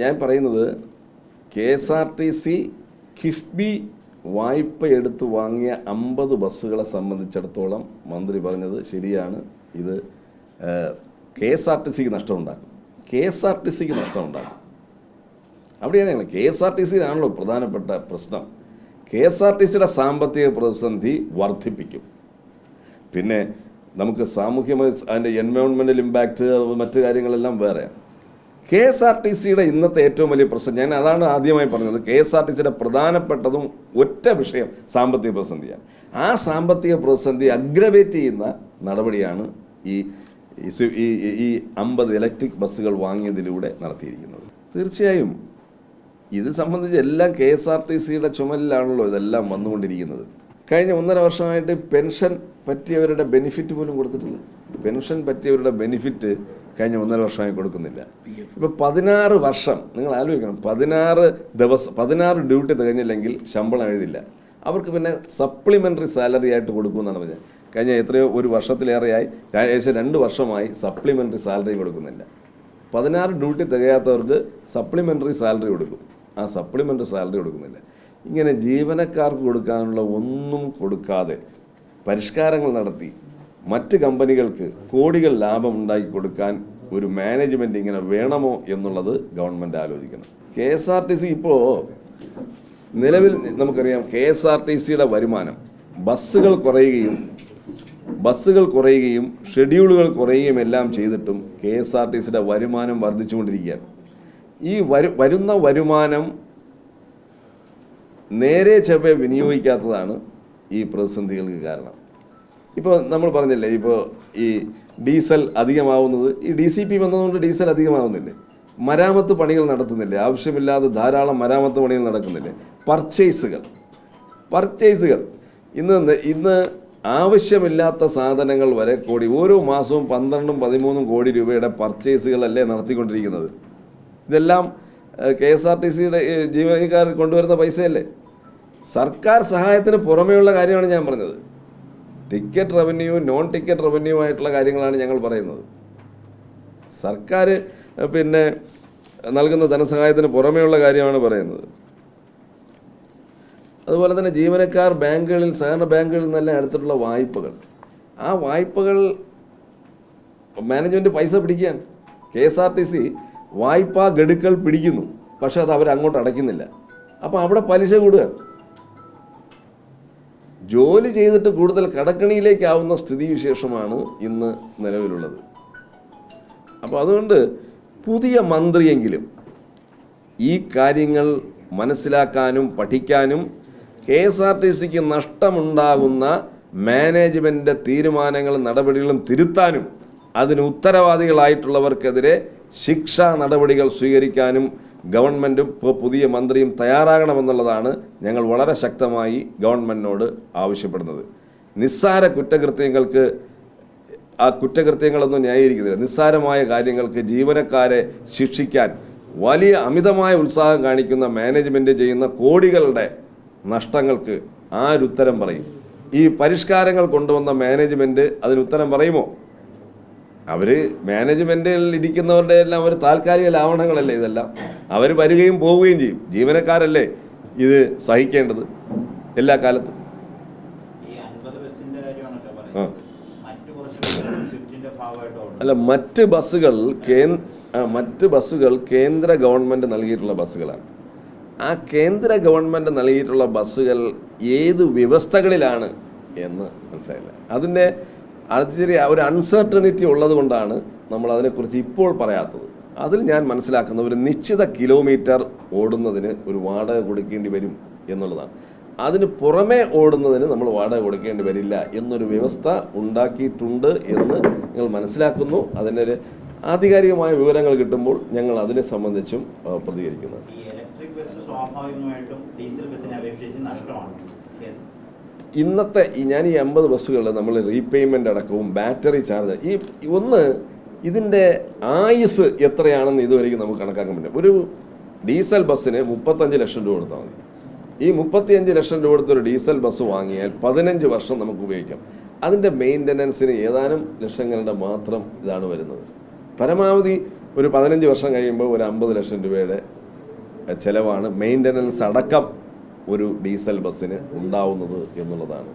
ഞാൻ പറയുന്നത് K S R T C KIIFB വായ്പ എടുത്ത് വാങ്ങിയ അമ്പത് ബസ്സുകളെ സംബന്ധിച്ചിടത്തോളം മന്ത്രി പറഞ്ഞത് ശരിയാണ്. ഇത് കെ എസ് ആർ ടി സിക്ക് നഷ്ടമുണ്ടാക്കും. കെ എസ് ആർ ടി സിക്ക് നഷ്ടമുണ്ടാക്കും. അവിടെയാണ് ഞങ്ങൾ. കെ എസ് ആർ ടി സിയിലാണല്ലോ പ്രധാനപ്പെട്ട പ്രശ്നം. കെ എസ് ആർ ടി സിയുടെ സാമ്പത്തിക പ്രതിസന്ധി വർദ്ധിപ്പിക്കും. പിന്നെ നമുക്ക് സാമൂഹ്യമായി അതിന്റെ എൻവയോൺമെന്റൽ ഇമ്പാക്റ്റ് മറ്റു കാര്യങ്ങളെല്ലാം വേറെയാണ്. കെ എസ് ആർ ടി സിയുടെ ഇന്നത്തെ ഏറ്റവും വലിയ പ്രശ്നം ഞാൻ അതാണ് ആദ്യമായി പറഞ്ഞത് കെ എസ് ആർ ടി സിയുടെ പ്രധാനപ്പെട്ടതും ഒറ്റ വിഷയം സാമ്പത്തിക പ്രതിസന്ധിയാണ്. ആ സാമ്പത്തിക പ്രതിസന്ധി അഗ്രവേറ്റ് ചെയ്യുന്ന നടപടിയാണ് ഈ ഈ അമ്പത് ഇലക്ട്രിക് ബസ്സുകൾ വാങ്ങിയതിലൂടെ നടത്തിയിരിക്കുന്നത്. തീർച്ചയായും ഇത് സംബന്ധിച്ച് എല്ലാം കെ എസ് ആർ ടി സിയുടെ ചുമലിലാണല്ലോ ഇതെല്ലാം വന്നുകൊണ്ടിരിക്കുന്നത്. കഴിഞ്ഞ ഒന്നര വർഷമായിട്ട് പെൻഷൻ പറ്റിയവരുടെ ബെനിഫിറ്റ് പോലും കൊടുത്തിട്ടില്ല. പെൻഷൻ പറ്റിയവരുടെ ബെനിഫിറ്റ് കഴിഞ്ഞ ഒന്നര വർഷമായി കൊടുക്കുന്നില്ല. ഇപ്പോൾ പതിനാറ് വർഷം നിങ്ങൾ ആലോചിക്കണം പതിനാറ് ദിവസം പതിനാറ് ഡ്യൂട്ടി തികഞ്ഞില്ലെങ്കിൽ ശമ്പളം എഴുതില്ല. അവർക്ക് പിന്നെ സപ്ലിമെന്ററി സാലറി ആയിട്ട് കൊടുക്കുമെന്നാണ് പറഞ്ഞത്. കഴിഞ്ഞ എത്രയോ ഒരു വർഷത്തിലേറെയായി ഏകദേശം രണ്ട് വർഷമായി സപ്ലിമെന്ററി സാലറി കൊടുക്കുന്നില്ല. പതിനാറ് ഡ്യൂട്ടി തികയാത്തവർക്ക് സപ്ലിമെന്ററി സാലറി കൊടുക്കും. ആ സപ്ലിമെന്ററി സാലറി കൊടുക്കുന്നില്ല. ഇങ്ങനെ ജീവനക്കാർക്ക് കൊടുക്കാനുള്ള ഒന്നും കൊടുക്കാതെ പരിഷ്കാരങ്ങൾ നടത്തി മറ്റ് കമ്പനികൾക്ക് കോടികൾ ലാഭം ഉണ്ടാക്കി കൊടുക്കാൻ ഒരു മാനേജ്മെന്റ് ഇങ്ങനെ വേണമോ എന്നുള്ളത് ഗവൺമെന്റ് ആലോചിക്കണം. K S R T C ഇപ്പോൾ നിലവിൽ നമുക്കറിയാം കെ എസ് ആർ ടി സിയുടെ വരുമാനം. ബസ്സുകൾ കുറയുകയും ബസ്സുകൾ കുറയുകയും ഷെഡ്യൂളുകൾ കുറയുകയും എല്ലാം ചെയ്തിട്ടും കെ എസ് ആർ ടി സിയുടെ വരുമാനം വർദ്ധിച്ചുകൊണ്ടിരിക്കുകയാണ്. ഈ വരു വരുന്ന വരുമാനം നേരെ ചെവ്വെ വിനിയോഗിക്കാത്തതാണ് ഈ പ്രതിസന്ധികൾക്ക് കാരണം. ഇപ്പോൾ നമ്മൾ പറഞ്ഞില്ലേ ഇപ്പോൾ ഈ ഡീസൽ അധികമാവുന്നത് ഈ ഡി സി പി വന്നതുകൊണ്ട് ഡീസൽ അധികമാവുന്നില്ലേ? മരാമത്ത് പണികൾ നടത്തുന്നില്ലേ? ആവശ്യമില്ലാതെ ധാരാളം മരാമത്ത് പണികൾ നടക്കുന്നില്ലേ? പർച്ചേസുകൾ. പർച്ചേസുകൾ. ഇന്ന് ഇന്ന് ആവശ്യമില്ലാത്ത സാധനങ്ങൾ വരെ കോടി ഓരോ മാസവും പന്ത്രണ്ടും പതിമൂന്നും കോടി രൂപയുടെ പർച്ചേസുകളല്ലേ നടത്തിക്കൊണ്ടിരിക്കുന്നത്. ഇതെല്ലാം കെ എസ് ആർ ടി സിയുടെ ജീവനക്കാർ കൊണ്ടുവരുന്ന പൈസയല്ലേ? സർക്കാർ സഹായത്തിന് പുറമെയുള്ള കാര്യമാണ് ഞാൻ പറഞ്ഞത്. Ticket revenue non ticket revenue ആയിട്ടുള്ള കാര്യങ്ങളാണ് ഞങ്ങൾ പറയുന്നത്. സർക്കാർ പിന്നെ നൽകുന്ന ധനസഹായത്തിന് പുറമെയുള്ള കാര്യമാണ് പറയുന്നത്. അതുപോലെ തന്നെ ജീവനക്കാർ ബാങ്കുകളിൽ സഹകരണ ബാങ്കുകളിൽ നിന്നെല്ലാം എടുത്തിട്ടുള്ള വായ്പകൾ. ആ വായ്പകൾ മാനേജ്മെന്റ് പൈസ പിടിക്കാൻ K S R T C വായ്പാ ഗഡുക്കൾ പിടിക്കുന്നു. പക്ഷേ അത് അവർ അങ്ങോട്ട് അടയ്ക്കുന്നില്ല. അപ്പോൾ അവിടെ പലിശ കൂടുകയാണ് ജോലി ചെയ്തിട്ട് കൂടുതൽ കടക്കണിയിലേക്കാവുന്ന സ്ഥിതിവിശേഷമാണ് ഇന്ന് നിലവിലുള്ളത്. അപ്പോൾ അതുകൊണ്ട് പുതിയ മന്ത്രിയെങ്കിലും ഈ കാര്യങ്ങൾ മനസ്സിലാക്കാനും പഠിക്കാനും കെ എസ് ആർ ടി സിക്ക് നഷ്ടമുണ്ടാകുന്ന മാനേജ്മെന്റ് തീരുമാനങ്ങളും നടപടികളും തിരുത്താനും അതിന് ഉത്തരവാദികളായിട്ടുള്ളവർക്കെതിരെ ശിക്ഷാ നടപടികൾ സ്വീകരിക്കാനും ഗവൺമെന്റും ഇപ്പോൾ പുതിയ മന്ത്രിയും തയ്യാറാകണമെന്നുള്ളതാണ് ഞങ്ങൾ വളരെ ശക്തമായി ഗവൺമെന്റിനോട് ആവശ്യപ്പെടുന്നത്. നിസ്സാര കുറ്റകൃത്യങ്ങൾക്ക് ആ കുറ്റകൃത്യങ്ങളൊന്നും ന്യായീകരിക്കുന്നില്ല. നിസ്സാരമായ കാര്യങ്ങൾക്ക് ജീവനക്കാരെ ശിക്ഷിക്കാൻ വലിയ അമിതമായ ഉത്സാഹം കാണിക്കുന്ന മാനേജ്മെന്റ് ചെയ്യുന്ന കോടികളുടെ നഷ്ടങ്ങൾക്ക് ആരുത്തരം പറയും? ഈ പരിഷ്കാരങ്ങൾ കൊണ്ടുവന്ന മാനേജ്മെന്റ് അതിന് ഉത്തരം പറയുമോ? അവർ മാനേജ്മെന്റിൽ ഇരിക്കുന്നവരുടെ എല്ലാം അവർ താൽക്കാലിക ലാവണങ്ങളല്ലേ ഇതെല്ലാം? അവർ വരികയും പോവുകയും ചെയ്യും. ജീവനക്കാരല്ലേ ഇത് സഹിക്കേണ്ടത് എല്ലാ കാലത്തും. അല്ല മറ്റ് ബസ്സുകൾ മറ്റ് ബസ്സുകൾ കേന്ദ്ര ഗവൺമെന്റ് നൽകിയിട്ടുള്ള ബസ്സുകളാണ്. ആ കേന്ദ്ര ഗവൺമെന്റ് നൽകിയിട്ടുള്ള ബസ്സുകൾ ഏത് വ്യവസ്ഥകളിലാണ് എന്ന് മനസ്സിലായില്ല. അതിന്റെ അത് ഒരു അൺസെർട്ടണിറ്റി ഉള്ളത് കൊണ്ടാണ് നമ്മൾ അതിനെക്കുറിച്ച് ഇപ്പോൾ പറയാത്തത്. അതിൽ ഞാൻ മനസ്സിലാക്കുന്ന ഒരു നിശ്ചിത കിലോമീറ്റർ ഓടുന്നതിന് ഒരു വാടക കൊടുക്കേണ്ടി വരും എന്നുള്ളതാണ്. അതിന് പുറമേ ഓടുന്നതിന് നമ്മൾ വാടക കൊടുക്കേണ്ടി വരില്ല എന്നൊരു വ്യവസ്ഥ ഉണ്ടാക്കിയിട്ടുണ്ട് എന്ന് നിങ്ങൾ മനസ്സിലാക്കുന്നു. അതിനൊരു ആധികാരികമായ വിവരങ്ങൾ കിട്ടുമ്പോൾ ഞങ്ങൾ അതിനെ സംബന്ധിച്ചും പ്രതികരിക്കുന്നത് ഡീസൽ അപേക്ഷിച്ച് നഷ്ടമാണ്. ഇന്നത്തെ ഞാൻ ഈ അമ്പത് ബസ്സുകൾ നമ്മൾ റീപേയ്മെന്റ് അടക്കവും ബാറ്ററി ചാർജ് ഈ ഒന്ന് ഇതിന്റെ ആയുസ് എത്രയാണെന്ന് ഇതുവരെയും നമുക്ക് കണക്കാക്കാൻ പറ്റും. ഒരു ഡീസൽ ബസ്സിന് മുപ്പത്തഞ്ച് ലക്ഷം രൂപ കൊടുത്താൽ മതി. ഈ മുപ്പത്തിയഞ്ച് ലക്ഷം രൂപ കൊടുത്ത ഒരു ഡീസൽ ബസ് വാങ്ങിയാൽ പതിനഞ്ച് വർഷം നമുക്ക് ഉപയോഗിക്കാം. അതിന്റെ മെയിന്റനൻസിന് ഏതാനും ലക്ഷങ്ങളുടെ മാത്രം ഇതാണ് വരുന്നത്. പരമാവധി ഒരു പതിനഞ്ച് വർഷം കഴിയുമ്പോൾ ഒരു അമ്പത് ലക്ഷം രൂപയുടെ ചിലവാണ് മെയിന്റനൻസ് അടക്കം ഒരു ഡീസൽ ബസ്സിന് ഉണ്ടാവുന്നത് എന്നുള്ളതാണ്.